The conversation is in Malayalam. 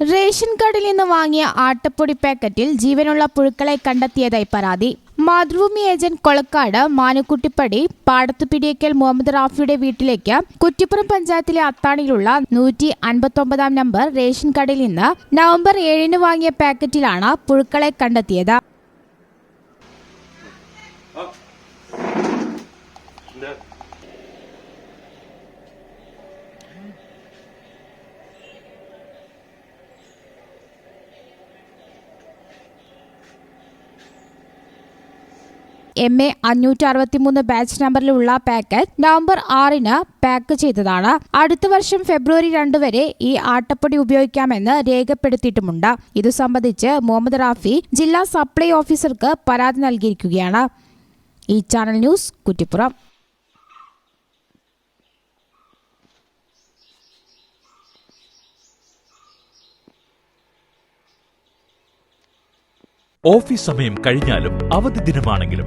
റേഷൻ കാർഡിൽ നിന്ന് വാങ്ങിയ ആട്ടപ്പൊടി പാക്കറ്റിൽ ജീവനുള്ള പുഴുക്കളെ കണ്ടെത്തിയതായി പരാതി. മാതൃഭൂമി ഏജന്റ് കൊളക്കാട് മാനുക്കുട്ടിപ്പടി പാടത്തുപിടിയക്കൽ മുഹമ്മദ് റാഫിയുടെ വീട്ടിലേക്ക് കുറ്റിപ്പുറം പഞ്ചായത്തിലെ അത്താണിയിലുള്ള നൂറ്റി അൻപത്തൊമ്പതാം നമ്പർ റേഷൻ കാർഡിൽ നിന്ന് നവംബർ ഏഴിന് വാങ്ങിയ പാക്കറ്റിലാണ് പുഴുക്കളെ കണ്ടെത്തിയത്. എം എ അഞ്ഞൂറ്റി അറുപത്തിമൂന്ന് ബാച്ച് നമ്പറിലുള്ള പാക്കറ്റ് നവംബർ ആറിന് പാക്ക് ചെയ്തതാണ്. അടുത്ത വർഷം ഫെബ്രുവരി രണ്ട് വരെ ഈ ആട്ടപ്പൊടി ഉപയോഗിക്കാമെന്ന് രേഖപ്പെടുത്തിയിട്ടുമുണ്ട്. ഇതു സംബന്ധിച്ച് മുഹമ്മദ് റാഫി ജില്ലാ സപ്ലൈ ഓഫീസർക്ക് പരാതി നൽകിയിരിക്കുകയാണ്. ഈ ചാനൽ ന്യൂസ് കുറ്റിപ്പുറം. ഓഫീസ് സമയം കഴിഞ്ഞാലും അവധി ദിനമാണെങ്കിലും